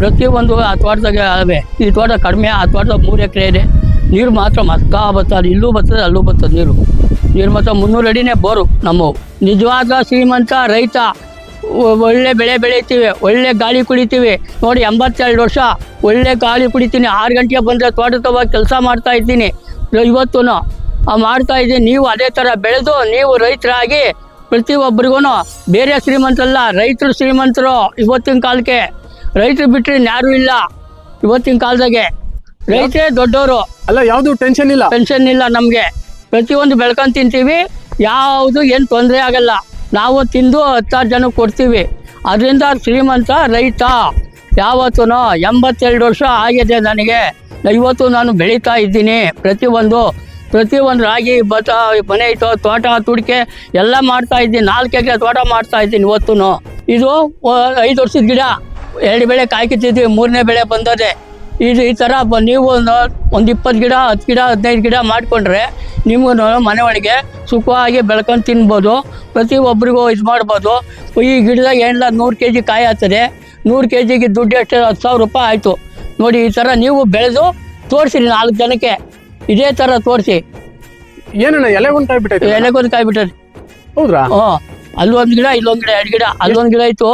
ಪ್ರತಿಯೊಂದು ಆ ತೋಟದಾಗೆ ಅವೆ. ಈ ತೋಟ ಕಡಿಮೆ, ಆ ತೋಟದಾಗ ಮೂರು ಎಕರೆ ಇದೆ. ನೀರು ಮಾತ್ರ ಮಸ್ತಾ ಬರ್ತದೆ, ಇಲ್ಲೂ ಬರ್ತದೆ, ಅಲ್ಲೂ ಬರ್ತದೆ ನೀರು. ನೀರು ಮಾತ್ರ ಮುನ್ನೂರು ಅಡಿನೇ ಬೋರು ನಮ್ಮವು. ನಿಜವಾದ ಶ್ರೀಮಂತ ರೈತ. ಒಳ್ಳೆ ಬೆಳೆ ಬೆಳಿತೀವಿ ಒಳ್ಳೆ ಗಾಳಿ ಕುಡಿತೀವಿ. ನೋಡಿ ಎಂಬತ್ತೆರಡು ವರ್ಷ ಒಳ್ಳೆ ಗಾಳಿ ಕುಡಿತೀನಿ ಆರು ಗಂಟೆಗೆ ಬಂದರೆ ತೋಟದ ಕೆಲಸ ಮಾಡ್ತಾ ಇದ್ದೀನಿ. ಇವತ್ತು ಮಾಡ್ತಾ ಇದ್ದೀನಿ. ನೀವು ಅದೇ ಥರ ಬೆಳೆದು ನೀವು ರೈತರಾಗಿ ಪ್ರತಿಯೊಬ್ಬರಿಗೂ ಬೇರೆ ಶ್ರೀಮಂತರಲ್ಲ ರೈತರು ಶ್ರೀಮಂತರು ಇವತ್ತಿನ ಕಾಲಕ್ಕೆ. ರೈತರು ಬಿಟ್ಟರೆ ಯಾರು ಇಲ್ಲ ಇವತ್ತಿನ ಕಾಲದಾಗೆ. ರೈತರೇ ದೊಡ್ಡವರು ಅಲ್ಲ ಯಾವುದು ಟೆನ್ಷನ್ ಇಲ್ಲ. ಟೆನ್ಷನ್ ಇಲ್ಲ ನಮಗೆ. ಪ್ರತಿಯೊಂದು ಬೆಳ್ಕೊಂಡು ತಿಂತೀವಿ ಯಾವುದು ಏನು ತೊಂದರೆ ಆಗಲ್ಲ. ನಾವು ತಿಂದು ಹತ್ತಾರು ಜನ ಕೊಡ್ತೀವಿ. ಅದರಿಂದ ಶ್ರೀಮಂತ ರೈತ ಯಾವತ್ತೂ ಎಂಬತ್ತೆರಡು ವರ್ಷ ಆಗಿದೆ ನನಗೆ. ಇವತ್ತು ನಾನು ಬೆಳೀತಾ ಇದ್ದೀನಿ. ಪ್ರತಿಯೊಂದು ಪ್ರತಿಯೊಂದು ರಾಗಿ, ಭತ್ತ, ಮನೆ ಇತ್ತು ತೋಟ ತುಡಿಕೆ ಎಲ್ಲ ಮಾಡ್ತಾ ಇದ್ದೀನಿ. ನಾಲ್ಕು ಎಕರೆ ತೋಟ ಮಾಡ್ತಾ ಇದ್ದೀನಿ ಇವತ್ತು ಇದು ಐದು ವರ್ಷದ ಗಿಡ. ಎರಡು ಬೆಳೆ ಕಾಯ್ಕಿತ್ತಿದ್ವಿ, ಮೂರನೇ ಬೆಳೆ ಬಂದದೆ. ಇದು ಈ ಥರ ಬ ನೀವು ಒಂದು ಒಂದು ಇಪ್ಪತ್ತು ಗಿಡ ಹತ್ತು ಗಿಡ ಹದಿನೈದು ಗಿಡ ಮಾಡಿಕೊಂಡ್ರೆ ನಿಮಗೂ ಮನೆ ಒಳಗೆ ಸುಖವಾಗಿ ಬೆಳ್ಕೊಂಡು ತಿನ್ಬೋದು. ಪ್ರತಿ ಒಬ್ರಿಗೂ ಇದು ಮಾಡ್ಬೋದು. ಈ ಗಿಡದಾಗ ಏನಿಲ್ಲ ನೂರು ಕೆ ಜಿ ಕಾಯಿ ಆಗ್ತದೆ ನೂರು ಕೆ ಜಿಗೆ ದುಡ್ಡು ಎಷ್ಟು ಹತ್ತು ಸಾವಿರ ರೂಪಾಯಿ ಆಯಿತು. ನೋಡಿ ಈ ಥರ ನೀವು ಬೆಳೆದು ತೋರಿಸಿರಿ ನಾಲ್ಕು ಜನಕ್ಕೆ. ಇದೇ ಥರ ತೋರಿಸಿ. ಏನಣ್ಣ ಎಲೆ ಉಂಟಾಗ್ಬಿಟ್ಟೈತೆ ಎಲೆಗೊಂದು ಕಾಯಿ ಬಿಟ್ಟರಿ ಹೌದ್ರಾ? ಹ್ಞೂ ಅಲ್ಲೊಂದು ಗಿಡ ಇಲ್ಲೊಂದು ಗಿಡ ಎರಡು ಗಿಡ ಅಲ್ಲೊಂದು ಗಿಡ ಇತ್ತು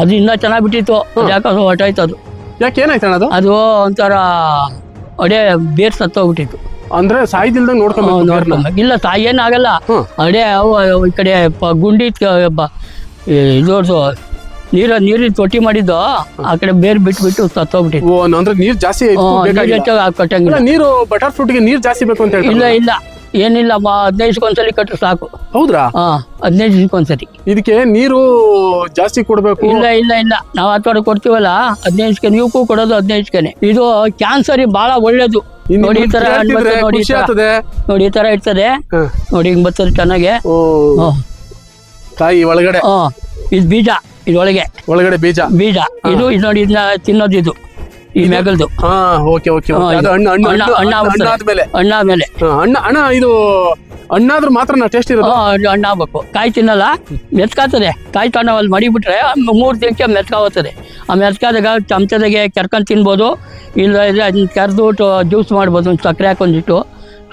ಅದು ಇನ್ನೂ ಚೆನ್ನಾಗಿ ಬಿಟ್ಟಿತ್ತು. ಯಾಕಂದ್ರೆ ಯಾಕೋ ಹೊಟ್ಟಾಯ್ತು ಅದು. ಯಾಕೆ ಏನಾಯ್ತಣ್ಣ ಅದು? ಅದು ಒಂಥರ ಅಡೆ ಬೇರ್ ಸತ್ತೋಗ್ಬಿಟ್ಟಿತ್ತು. ಅಂದ್ರೆ ಸಾಯ್ದಿಲ್ದಂಗ್ ನೋಡ್ಕೊಂಡು ಇಲ್ಲ ತಾಯಿ ಏನಾಗಲ್ಲ. ಆಗಲ್ಲ ಅಡೆ ಅವು ಈ ಕಡೆ ಪ- ಗುಂಡಿ ಬ- ಇದು ನೀರ ನೀರು ನೀರಿನ ತೊಟ್ಟಿ ಮಾಡಿದ್ದು ಆ ಕಡೆ ಬೇರೆ ಬಿಟ್ಬಿಟ್ಟು ಸತ್ತೋಗ್ಬಿಟ್ಟಿತ್ತು. ಓ ಅಂದ್ರೆ ನೀರ್ ಜಾಸ್ತಿ ಇದ್ಕು ಬೇಕಾಗಿಲ್ಲ. ಹೆಚ್ಚಾಗಿ ಕಟ್ಟಂಗಿಲ್ಲ. ಅಲ್ಲ, ನೀರು ಬಟರ್ ನೀರ್ ಜಾಸ್ತಿ ಬೇಕು ಅಂತ ಇಲ್ಲ ಹೇಳ್ತಾರೆ ಇಲ್ಲ. ಏನಿಲ್ಲ ಹದಿನೈದು ಒಂದ್ಸಲಿ ಕಟ್ಟರೆ ಸಾಕು. ಹೌದ್ರಾ? ಹಾ ಹದಿನೈದು ಒಂದ್ಸರಿ ಇದಕ್ಕೆ ನೀರು ಜಾಸ್ತಿ ಕೊಡ್ಬೇಕು? ಇಲ್ಲ ಇಲ್ಲ ಇಲ್ಲ. ನಾವು ಹತ್ತು ಕೊಡ್ತೀವಲ್ಲ ಹದಿನೈದು ದಿವ್ಸಕ್ಕೆ ನೀವು ಕೊಡೋದು ಹದಿನೈದು ದಿವ್ಸಕ್ಕೆ ಇದು ಕ್ಯಾನ್ಸರ್ ಬಹಳ ಒಳ್ಳೇದು. ಇನ್ನು ನೋಡಿ ಈ ತರ ಬರ್ತದೆ, ನೋಡಿ ಈ ಖುಷಿ ಥರ. ಆಗ್ತದೆ. ನೋಡಿ ಈ ತರ ಇರ್ತದೆ. ಹ. ನೋಡಿ ಹಿಂಗ್ ಬರ್ತದೆ ಚೆನ್ನಾಗೆ. ಓ. ಕಾಯಿ ಒಳಗಡೆ? ಹ್ಮ್. ಇದು ಬೀಜ ಇದ್ರೊಳಗೆ. ಒಳಗಡೆ ಬೀಜ? ಬೀಜ. ಇದು ಇದು ನೋಡಿ ಇದನ್ನ ತಿನ್ನೋದು ಇದು. ಈ ಮೆಗಲ್ದು. ಹಾ ಓಕೆ ಓಕೆ ಅಣ್ಣ ಅದು ಇದು. ಹಣ್ಣು ಹಣ್ಣು. ಹಣ್ಣಾದ್ಮೇಲೆ ಹಾ, ಹಣ್ಣು ಅಣ್ಣ ಇದು ಹಣ್ಣಾದ್ರೂ ಮಾತ್ರ ನಾ ಟೇಸ್ಟ್ ಇರೋದು. ಅಣ್ಣ ಹಣ್ಣು ಆಗ್ಬೇಕು. ಕಾಯಿ ತಿನ್ನಲ್ಲ ಮೆತ್ಕಾತದೆ ಕಾಯಿ ತಣ್ಣ ಅಲ್ಲಿ ಮಡಿಬಿಟ್ರೆ ಮೂರು ದಿನಕ್ಕೆ ಮೆತ್ಕಾಗುತ್ತದೆ ಆ ಮೆತ್ಕಾದಾಗ ಚಮಚದಾಗೆ ಕೆರ್ಕೊಂಡು ತಿನ್ಬೋದು ಇಲ್ಲ ಇಲ್ಲ ಅದನ್ನ ಕೆರೆದು ಜ್ಯೂಸ್ ಮಾಡ್ಬೋದು ಒಂದು ಸಕ್ಕರೆ ಹಾಕೊಂಡಿಟ್ಟು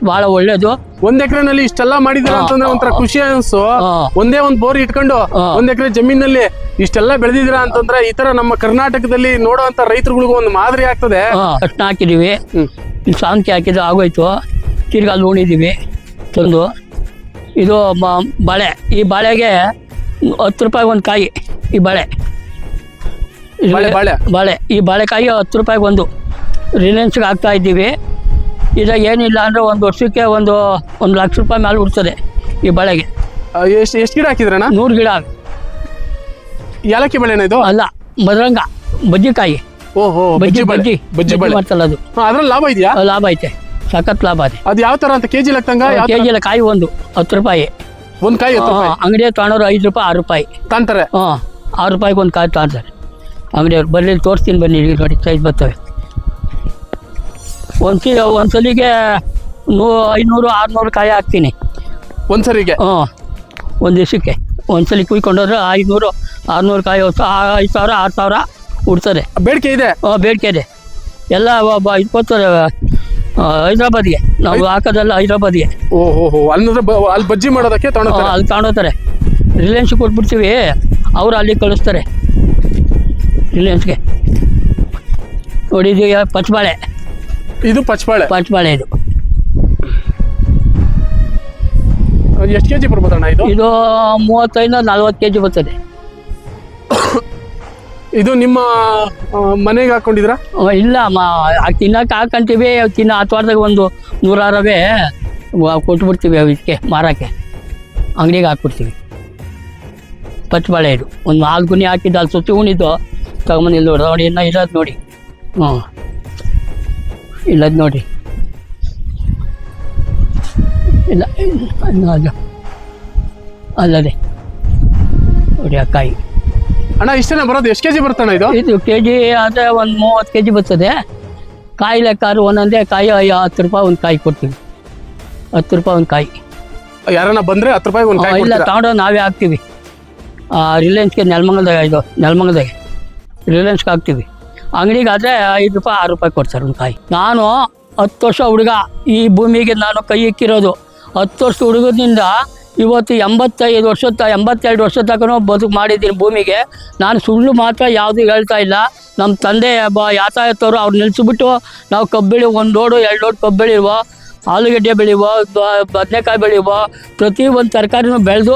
ಬಹಳ ಒಳ್ಳೇದು. ಒಂದ್ ಎಕರೆನಲ್ಲಿ ಇಷ್ಟೆಲ್ಲ ಮಾಡಿದ್ರೆ ಅಂತಂದ್ರೆ ಒಂಥರ ಖುಷಿ ಅನ್ಸು. ಹಾ. ಒಂದೇ ಒಂದ್ ಬೋರ್ ಇಟ್ಕೊಂಡು ಹಾ. ಒಂದ್ ಎಕರೆ ಜಮೀನಲ್ಲಿ ಇಷ್ಟೆಲ್ಲ ಬೆಳೆದಿದ್ರ ಅಂತಂದ್ರೆ ಈ ತರ ನಮ್ಮ ಕರ್ನಾಟಕದಲ್ಲಿ ನೋಡುವಂತ ರೈತರುಗಳಿಗೂ ಒಂದು ಮಾದರಿ ಆಗ್ತದೆ. ಹಾಂ ಹಾಕಿದೀವಿ. ಈ ಹಾಕಿದ್ರೆ ಆಗೋಯ್ತು. ತಿರ್ಗಾ ಅಲ್ಲಿ ಉಣಿದೀವಿ ತಂದು. ಇದು ಬಾಳೆ. ಈ ಬಾಳೆಗೆ ಹತ್ತು ರೂಪಾಯಿ ಒಂದು ಕಾಯಿ ಈ ಬಾಳೆ. ಬಾಳೆ, ಬಾಳೆ. ಬಾಳೆ. ಈ ಬಾಳೆಕಾಯಿ ಹತ್ತು ರೂಪಾಯಿಗೆ ಒಂದು. ರಿಲಯನ್ಸ್ಗೆ ಹಾಕ್ತಾ ಇದ್ದೀವಿ. ಇದು ಏನಿಲ್ಲ ಅಂದರೆ ಒಂದು ವರ್ಷಕ್ಕೆ ಒಂದು ಒಂದು ಲಕ್ಷ ರೂಪಾಯಿ ಮೇಲೆ ಉಡ್ತದೆ ಈ ಬಾಳೆಗೆ. ಎಷ್ಟು ಎಷ್ಟು ಎಷ್ಟ್ ಗಿಡ ಹಾಕಿದ್ರಣ್ಣ? ನೂರು ಗಿಡ. ಏಲಕ್ಕಿ ಬೆಳೆನ ಇದು? ಅಲ್ಲ ಮದರಂಗ ಬಜ್ಜಿಕಾಯಿ. ಓಹೋ ಬಜ್ಜಿ ಬಜ್ಜಿ ಬಜ್ಜಿ ಬೆಳೆ ಬಜ್ಜಿ ಬೆಳೆ ಮಾಡ್ತಲ್ಲ ಅದು. ಅದ್ರಲ್ಲಿ ಲಾಭ ಇದೆಯಾ? ಲಾಭ ಐತೆ ಸಖತ್ ಲಾಭ ಇದೆ ಅದು ಯಾವ ತರ ಅಂತ ಕೆಜಿ ಲೆಕ್ಕಂಗ ಯಾವ ಕೆ ಜಿ ಕಾಯಿ ಒಂದು ಹತ್ತು ರೂಪಾಯಿ. ಒಂದ್ ಕಾಯಿ ಹತ್ತು ರೂಪಾಯಿ? ಅಂಗಡಿಯ ತೊಗೊಂಡವ್ರು ಐದು ರೂಪಾಯಿ ಆರು ರೂಪಾಯಿ. ತಾಂತಾರೆ ಹಾಂ ಆರು ರೂಪಾಯಿಗೆ ಒಂದು ಕಾಯಿ ತೊಗೊಂತಾರೆ ಅಂಗಡಿಯವ್ರು ಬರ್ಲಿ ತೋರಿಸ್ತೀನಿ ಬನ್ನಿ ಇಲ್ಲಿ ನೋಡಿ ಸೈಜ್ ಬರ್ತವೆ. ಒಂದು ಸಿ ಒಂದು ಸಲಿಗೆ ನೂ ಐನೂರು ಆರುನೂರು ಕಾಯಿ ಹಾಕ್ತೀನಿ. ಒಂದ್ಸರಿಗೆ ಹ್ಞೂ ಒಂದು ದಿವಸಕ್ಕೆ. ಒಂದು ಸಲ ಕುಯ್ಕೊಂಡೋದ್ರೆ ಐನೂರು ಆರುನೂರು ಕಾಯಿ ಹೊಸ ಐದು ಸಾವಿರ ಆರು ಸಾವಿರ ಉಡ್ತಾರೆ ಬೇಡಿಕೆ ಇದೆ? ಹಾಂ ಬೇಡಿಕೆ ಇದೆ. ಎಲ್ಲ ಒಬ್ಬ ಇಪ್ಪತ್ತು ಹೈದ್ರಾಬಾದ್ಗೆ. ನಾವು ಹಾಕೋದೆಲ್ಲ ಹೈದ್ರಾಬಾದ್ಗೆ. ಓಹೋ ಅಲ್ಲಿ ಬಜ್ಜಿ ಮಾಡೋದಕ್ಕೆ ಅಲ್ಲಿ ತಗೊಂಡೋಗ್ತಾರೆ ರಿಲಯನ್ಸ್ ಕೊಟ್ಬಿಡ್ತೀವಿ ಅವರು ಅಲ್ಲಿ ಕಳಿಸ್ತಾರೆ. ರಿಲಯನ್ಸ್ಗೆ. ನೋಡಿ ಪಚ್ಬಾಳೆ. ಇದು ಪಚ್ಚಬಾಳೆ ಪಚ್ಚಬಾಳೆ ಇದು. ಎಷ್ಟು ಕೆಜಿ ಬರ್ಬೋದಣ್ಣ ಇದು? ಇದು ಮೂವತ್ತೈದು ನಲ್ವತ್ತು ಕೆ ಜಿ ಬರ್ತದೆ. ಇದು ನಿಮ್ಮ ಮನೆಗೆ ಹಾಕೊಂಡಿದ್ರ ಇಲ್ಲ ತಿನ್ನಕ್ಕೆ ಹಾಕೊಂತೀವಿ ಹತ್ತು ವಾರದಾಗ ಒಂದು ನೂರಾರವೇ ಕೊಟ್ಬಿಡ್ತೀವಿ ಅವಕ್ಕೆ ಮಾರಕ್ಕೆ. ಅಂಗಡಿಗೆ ಹಾಕ್ಬಿಡ್ತೀವಿ. ಪಚ್ಚಬಾಳೆ ಇದು. ಒಂದು ನಾಲ್ಕು ಗುಣಿ ಹಾಕಿದ್ದು, ಅಲ್ಲಿ ಸುತ್ತಿ ಉಣಿದ್ದು ತಗೊಂಬಂದು ಇಲ್ಲಿ ನೋಡಿ ನೋಡಿ, ಇನ್ನೂ ಇರೋದು ನೋಡಿ. ಹ್ಞೂ. ಇಲ್ಲದು ನೋಡಿ. ಇಲ್ಲ ಅಲ್ಲದೆ. ನೋಡಿ ಅಕ್ಕಾಯಿ ಕಾಯಿ. ಅಣ್ಣ ಇಷ್ಟೇನ ಬರೋದು ಎಷ್ಟು ಕೆಜಿ ಬರ್ತಣ್ಣ ಇದು? ಇದು ಕೆ ಜಿ ಆದರೆ ಒಂದು ಮೂವತ್ತು ಕೆ ಜಿ ಬರ್ತದೆ. ಕಾಯಿ ಲೆಕ್ಕಾರು ಒಂದೊಂದೇ ಕಾಯಿ ಐ- ಹತ್ತು ರೂಪಾಯಿ ಒಂದು ಕಾಯಿ ಕೊಡ್ತೀವಿ. ಹತ್ತು ರೂಪಾಯಿ ಒಂದು ಕಾಯಿ. ಯಾರನ್ನ ಬಂದ್ರೆ ಹತ್ತು ರೂಪಾಯಿ ಒಂದು ಕಾಯಿ ಇಲ್ಲ ಕೊಡ್ತೀರಾ? ತಗೊಂಡು ನಾವೇ ಹಾಕ್ತೀವಿ. ರಿಲಯನ್ಸ್ಗೆ ನೆಲಮಂಗಲ್ದಾಗ ಇದು ನೆಲಮಂಗಲ್ದಾಗೆ. ರಿಲಯನ್ಸ್ಗೆ ಹಾಕ್ತೀವಿ. ಅಂಗಡಿಗೆ ಆದರೆ ಐದು ರೂಪಾಯಿ ಆರು ರೂಪಾಯಿ ಕೊಡ್ತಾರೆ ಒಂದು ಕಾಯಿ. ನಾನು ಹತ್ತು ವರ್ಷ ಹುಡುಗ. ಈ ಭೂಮಿಗೆ ನಾನು ಕೈ ಇಕ್ಕಿರೋದು ಹತ್ತು ವರ್ಷ ಹುಡುಗದಿಂದ ಇವತ್ತು ಎಂಬತ್ತೈದು ವರ್ಷ ಎಂಬತ್ತೆರಡು ವರ್ಷ ತನಕ ಬದುಕು ಮಾಡಿದ್ದೀನಿ ಭೂಮಿಗೆ. ನಾನು ಸುಳ್ಳು ಮಾತ್ರ ಯಾವುದು ಹೇಳ್ತಾ ಇಲ್ಲ. ನಮ್ಮ ತಂದೆ ಬ ಯಾತಾಯತವರು ಅವ್ರು ನಿಲ್ಲಿಸ್ಬಿಟ್ಟು ನಾವು ಕಬ್ಬಿಳಿ ಒಂದು ಲೋಡು, ಎರಡು ಲೋಡ್ ಕಬ್ಬು ಬೆಳೆಯುವ ಆಲೂಗಡ್ಡೆ ಬೆಳೆಯುವ ಬದನೆಕಾಯಿ ಬೆಳೆಯುವ, ಪ್ರತಿ ಒಂದು ತರಕಾರಿನೂ ಬೆಳೆದು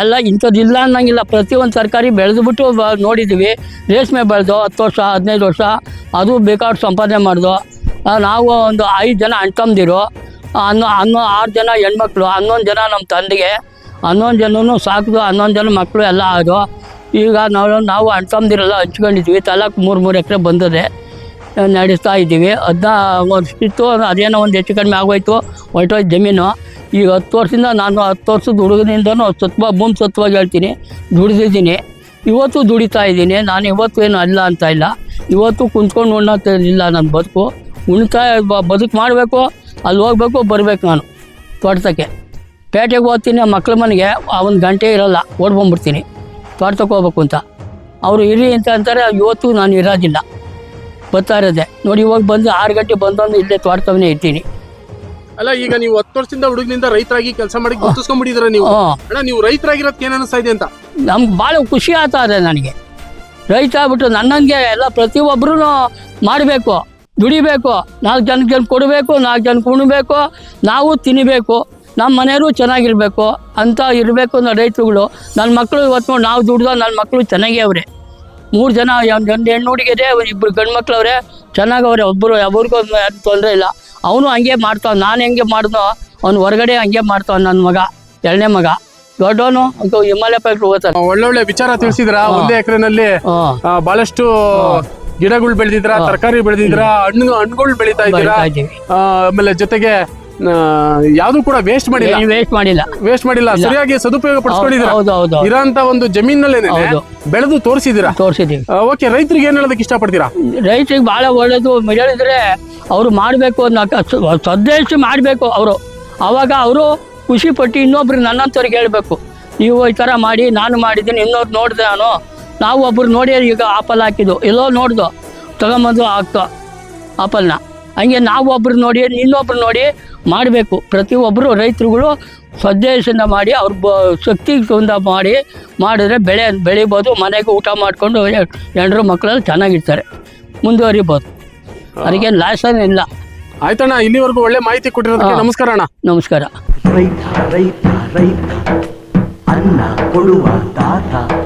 ಎಲ್ಲ ಇಂಥದ್ದಿಲ್ಲ ಅನ್ನಂಗಿಲ್ಲ. ಪ್ರತಿ ಒಂದು ತರಕಾರಿ ಬೆಳೆದ್ಬಿಟ್ಟು ನೋಡಿದ್ದೀವಿ ರೇಷ್ಮೆ ಬೆಳೆದು ಹತ್ತು ವರ್ಷ, ಹದಿನೈದು ವರ್ಷ, ಅದು ಬೇಕಾದ್ರೆ ಸಂಪಾದನೆ ಮಾಡಿದೋ. ನಾವು ಒಂದು ಐದು ಜನ ಅಣ್ತಂದಿರು ಹನ್ನೊ ಹನ್ನೊ ಆರು ಜನ ಹೆಣ್ಮಕ್ಳು, ಹನ್ನೊಂದು ಜನ ನಮ್ಮ ತಂದೆಗೆ, ಹನ್ನೊಂದು ಜನನು ಸಾಕಿದ್ವು ಹನ್ನೊಂದು ಜನ ಮಕ್ಕಳು ಎಲ್ಲ ಆದವು ಈಗ ನಾವು ನಾವು ಅಣ್ತಂದಿರೆಲ್ಲ ಹಂಚ್ಕೊಂಡಿದ್ವಿ. ತಲಾಕ್ ಮೂರು ಮೂರು ಎಕರೆ ಬಂದದೆ. ನಡೆಸ್ತಾ ಇದ್ದೀವಿ. ಅದನ್ನ ವರ್ಷಿತ್ತು, ಅದೇನೋ ಒಂದು ಹೆಚ್ಚು ಕಡಿಮೆ ಆಗೋಯ್ತು. ಹೊರಟೋಯ್ತು ಜಮೀನು. ಈಗ ಹತ್ತು ವರ್ಷದಿಂದ ನಾನು ಹತ್ತು ವರ್ಷದ ಹುಡುಗನಿಂದನೂ ಸತ್ವ ಭೂಮಿ ಸತ್ವಾಗಿ ಹೇಳ್ತೀನಿ. ದುಡಿದಿದ್ದೀನಿ. ಇವತ್ತು ದುಡಿತಾ ಇದ್ದೀನಿ. ನಾನು ಇವತ್ತು ಏನು ಅಲ್ಲ ಅಂತ ಇಲ್ಲ. ಇವತ್ತು ಕುಂತ್ಕೊಂಡು ಉಣ್ಣೋದಿಲ್ಲ ನನ್ನ ಬದುಕು. ಉಣ್ತಾ ಬ- ಬದುಕು ಮಾಡಬೇಕು ಅಲ್ಲಿ ಹೋಗ್ಬೇಕು ಬರಬೇಕು ನಾನು. ತೋಟಕ್ಕೆ. ಪೇಟೆಗೆ ಹೋಗ್ತೀನಿ ಮಕ್ಳ ಮನೆಗೆ ಆ ಒಂದು ಗಂಟೆ ಇರೋಲ್ಲ ಓಡ್ಬಂದ್ಬಿಡ್ತೀನಿ. ತೋಟಕ್ಕೆ ಹೋಗ್ಬೇಕು ಅಂತ. ಅವರು ಇರಿ ಅಂತ ಅಂತಾರೆ ಇವತ್ತು ನಾನು ಇರೋದಿಲ್ಲ. ಬರ್ತಾ ಇರೋದೆ. ನೋಡಿ ಇವಾಗ ಬಂದು ಆರು ಗಂಟೆ ಬಂದೊಂದು ಇಲ್ಲೇ ತೋಟದವನೇ ಇರ್ತೀನಿ ಅಲ್ಲ ಈಗ ನೀವು ಹತ್ತು ವರ್ಷದಿಂದ ಹುಡುಗನಿಂದ ರೈತರಾಗಿ ಕೆಲಸ ಮಾಡಿ ಗುರುತಿಸ್ಕೊಂಡ್ಬಿಟ್ಟಿದ್ರೆ ನೀವು? ಅಣ್ಣ ನೀವು ರೈತರಾಗಿರೋದಕ್ಕೆ ಏನು ಅನಿಸ್ತಾ ಇದೆ ಅಂತ? ನಮ್ಗೆ ಭಾಳ ಖುಷಿ ಆಗ್ತಾ ಇದೆ ನನಗೆ. ರೈತ ಆಗ್ಬಿಟ್ಟು ನನ್ನಂಗೆ ಎಲ್ಲ ಪ್ರತಿಯೊಬ್ಬರೂ ಮಾಡಬೇಕು. ದುಡಿಬೇಕು ನಾಲ್ಕು ಜನಕ್ಕೆ ಜನ ಕೊಡಬೇಕು ನಾಲ್ಕು ಜನಕ್ಕೆ ಕುಣಬೇಕು ನಾವು ತಿನ್ನಬೇಕು ನಮ್ಮ ಮನೆಯವರು ಚೆನ್ನಾಗಿರಬೇಕು ಅಂತ ಇರಬೇಕು ಅನ್ನೋ ರೈತರುಗಳು. ನನ್ನ ಮಕ್ಕಳು ಇವತ್ತು ನೋಡಿ ನಾವು ದುಡ್ದು ನನ್ನ ಮಕ್ಕಳು ಚೆನ್ನಾಗೇ ಅವ್ರೆ. ಮೂರು ಜನ ಒಂದು ಹೆಣ್ಣು ಹುಡುಗಿದೆ ಇಬ್ಬರು ಗಂಡು ಮಕ್ಳವ್ರೆ ಚೆನ್ನಾಗವ್ರೆ ಒಬ್ಬರು ಯಾರು ತೊಂದರೆ ಇಲ್ಲ. ಅವನು ಹಂಗೆ ಮಾಡ್ತಾವ ನಾನು ಹೆಂಗೆ ಮಾಡಿದ್ನೋ ಅವ್ನು ಹೊರಗಡೆ ಹಂಗೆ ಮಾಡ್ತಾವ ನನ್ನ ಮಗ ಎರಡನೇ ಮಗ. ದೊಡ್ಡವನು ಹಿಮಾಲಯ ಪೈಕ್ರು ಹೋಗ್ತಾನೆ. ಒಳ್ಳೊಳ್ಳೆ ವಿಚಾರ ತಿಳಿಸಿದ್ರ? ಒಂದೇ ಎಕರೆನಲ್ಲಿ ಬಹಳಷ್ಟು ಗಿಡಗಳು ಬೆಳೆದಿದ್ರ ತರಕಾರಿ ಬೆಳೆದಿದ್ರ ಹಣ್ಣು ಹಣ್ಣುಗಳು ಬೆಳೀತಾ ಇದ್ದೀರಾ? ಬೆಳೀತಾ ಇದ್ದೀವಿ. ಆ, ಆಮೇಲೆ ಜೊತೆಗೆ ಯಾವ್ದು ಕೂಡ ವೇಸ್ಟ್ ಮಾಡಿಲ್ಲ. ವೇಸ್ಟ್ ಮಾಡಿಲ್ಲ. ವೇಸ್ಟ್ ಮಾಡಿಲ್ಲ. ಸರಿಯಾಗಿ ಸದುಪಯೋಗ ಪಡಿಸ್ಕೊಂಡಿದ್ದೀರಾ? ಹೌದು ಹೌದು ಇರೋಂತ ಒಂದು ಜಮೀನಲ್ಲೇ ಹೌದು. ಬೆಳೆದು ತೋರಿಸಿದ್ದೀರಾ? ತೋರಿಸಿದ್ದೀವಿ. ಓಕೆ ರೈತರಿಗೆ ಏನ್ ಹೇಳೋದಕ್ಕೆ ಇಷ್ಟಪಡ್ತೀರಾ? ರೈತರಿಗೆ ಭಾಳ ಒಳ್ಳೇದು. ಹೇಳಿದ್ರೆ ಅವರು ಮಾಡಬೇಕು ಅನ್ನೋ ಸದ್ದೇಶ ಮಾಡಬೇಕು ಅವರು. ಅವಾಗ ಅವರು ಖುಷಿ ಪಟ್ಟು ಇನ್ನೊಬ್ರು ನನ್ನಂಥವ್ರಿಗೆ ಹೇಳಬೇಕು. ನೀವು ಈ ಥರ ಮಾಡಿ ನಾನು ಮಾಡಿದ್ದೀನಿ ಇನ್ನೊಬ್ರು ನೋಡಿದೆ ನಾನು ನಾವು ಒಬ್ರು ನೋಡಿ ಈಗ ಆಪಲ್ ಹಾಕಿದ್ದು. ಎಲ್ಲೋ ನೋಡ್ದು. ತಗೊಂಬಂದು ಹಾಕ್ತು ಆಪಲ್ನ. ಹಂಗೆ ನಾವು ಒಬ್ರು ನೋಡಿ ಇನ್ನೊಬ್ರು ನೋಡಿ ಮಾಡಬೇಕು. ಪ್ರತಿಯೊಬ್ಬರು ರೈತರುಗಳು ಸ್ವದೇಶದಿಂದ ಮಾಡಿ ಅವ್ರ ಬ ತುಂಬ ಮಾಡಿ ಮಾಡಿದ್ರೆ ಬೆಳೆ ಬೆಳಿಬೋದು ಮನೆಗೆ ಊಟ ಮಾಡಿಕೊಂಡು ಜನರು ಮಕ್ಕಳಲ್ಲಿ ಚೆನ್ನಾಗಿರ್ತಾರೆ. ಮುಂದುವರಿಬೋದು. ಅದಕ್ಕೆ ಲಾಸನ್ ಇಲ್ಲ. ಆಯ್ತಣ್ಣ ಇಲ್ಲಿವರೆಗೂ ಒಳ್ಳೆ ಮಾಹಿತಿ ಕೊಟ್ಟಿರೋದಕ್ಕೆ ನಮಸ್ಕಾರ ಅಣ್ಣ. ನಮಸ್ಕಾರ. ರೈತ ರೈತ ರೈತ. ಅನ್ನ ಕೊಡುವ ದಾತ.